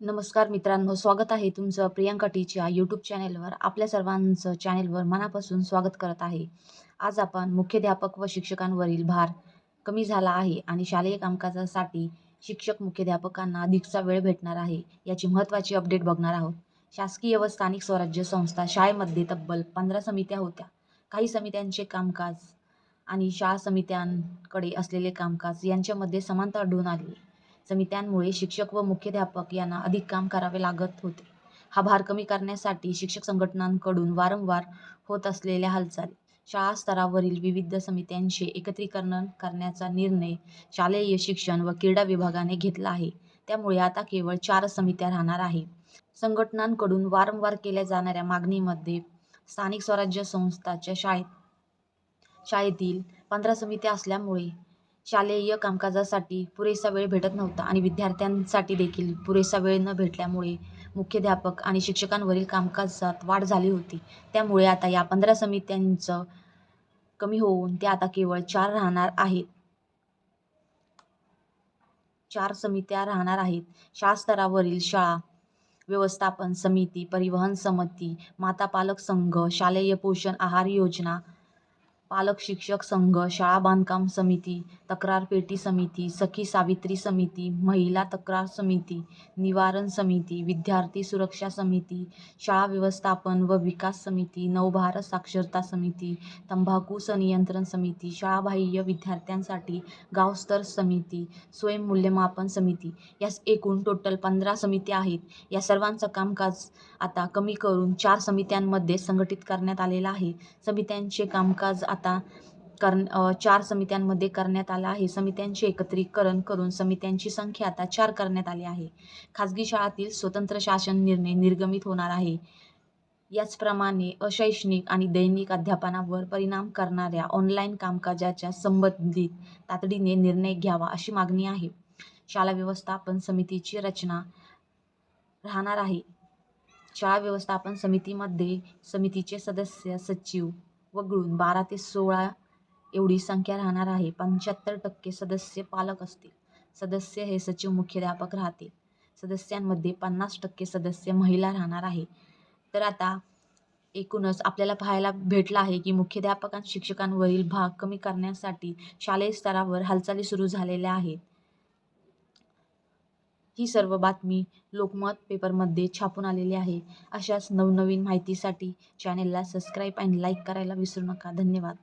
नमस्कार मित्रांनो स्वागत आहे तुमचं प्रियांका टीच्या यूट्यूब चॅनेलवर आपल्या सर्वांचं चॅनेलवर मनापासून स्वागत करत आहे. आज आपण मुख्याध्यापक व शिक्षकांवरील भार कमी झाला आहे आणि शालेय कामकाजासाठी शिक्षक मुख्याध्यापकांना अधिकचा वेळ भेटणार आहे याची महत्त्वाची अपडेट बघणार आहोत. शासकीय व स्थानिक स्वराज्य संस्था शाळेमध्ये तब्बल पंधरा समित्या होत्या. काही समित्यांचे कामकाज आणि शाळा समित्यांकडे असलेले कामकाज यांच्यामध्ये समानता आढळून आली. समित्यांमुळे शिक्षक व मुख्याध्यापक यांना अधिक काम करावे लागत होते. हा भार कमी करण्यासाठी शिक्षक संघटनांकडून वारंवार होत असलेल्या हालचाली शाळा स्तरावरील विविध समित्यांचे एकत्रीकरण करण्याचा निर्णय शालेय शिक्षण व क्रीडा विभागाने घेतला आहे. त्यामुळे आता केवळ चार समित्या राहणार आहे. संघटनांकडून वारंवार केल्या जाणाऱ्या मागणीमध्ये स्थानिक स्वराज्य संस्थाच्या शाळेत शाळेतील पंधरा समित्या असल्यामुळे शालेय कामकाजासाठी पुरेसा वेळ भेटत नव्हता आणि विद्यार्थ्यांसाठी देखील पुरेसा वेळ न भेटल्यामुळे मुख्याध्यापक आणि शिक्षकांवरील कामकाजात वाढ झाली होती. त्यामुळे आता या पंधरा समित्यांचं कमी होऊन ते आता केवळ चार राहणार आहेत. चार समित्या राहणार आहेत. शाळा स्तरावरील शाळा व्यवस्थापन समिती परिवहन समिती माता पालक संघ शालेय पोषण आहार योजना पालक शिक्षक संघ शाळा बांधकाम समिती तक्रार पेटी समिती सखी सावित्री समिती महिला तक्रार समिती निवारण समिती विद्यार्थी सुरक्षा समिती शाळा व्यवस्थापन व विकास समिती नवभारत साक्षरता समिती तंबाखू संनियंत्रण समिती शाळाबाह्य विद्यार्थ्यांसाठी गावस्तर समिती स्वयं मूल्यमापन समिती या एकूण टोटल पंधरा समित्या आहेत. या सर्वांचं कामकाज आता कमी करून चार समित्यांमध्ये संघटित करण्यात आलेलं आहे. समित्यांचे कामकाज आता कर चार समित्यांमध्ये करण्यात आला आहे. समित्यांचे एकत्रीकरण करून समित्यांची संख्या आता चार करण्यात आली आहे. खाजगी शाळातील स्वतंत्र शासन निर्णय निर्गमित होणार आहे. याचप्रमाणे अशैक्षणिक आणि दैनिक अध्यापनावर परिणाम करणाऱ्या ऑनलाईन कामकाजाच्या संबंधित तातडीने निर्णय घ्यावा अशी मागणी आहे. शाळा व्यवस्थापन समितीची रचना राहणार आहे. शाळा व्यवस्थापन समितीमध्ये समितीचे सदस्य सचिव वगळून बारा ते सोळा एवढी संख्या राहणार आहे. पंच्याहत्तर टक्के सदस्य पालक असतील. सदस्य हे सचिव मुख्याध्यापक राहतील. सदस्यांमध्ये पन्नास टक्के सदस्य महिला राहणार आहे. तर आता एकूणच आपल्याला पाहायला भेटलं आहे की मुख्याध्यापकां शिक्षकांवरील भाग कमी करण्यासाठी शालेय स्तरावर हालचाली सुरू झालेल्या आहेत. ही सर्व बातमी लोकमत पेपरमध्ये छापून आलेली आहे. अशाच नवनवीन माहितीसाठी चॅनेलला सबस्क्राईब आणि लाईक करायला विसरू नका. धन्यवाद.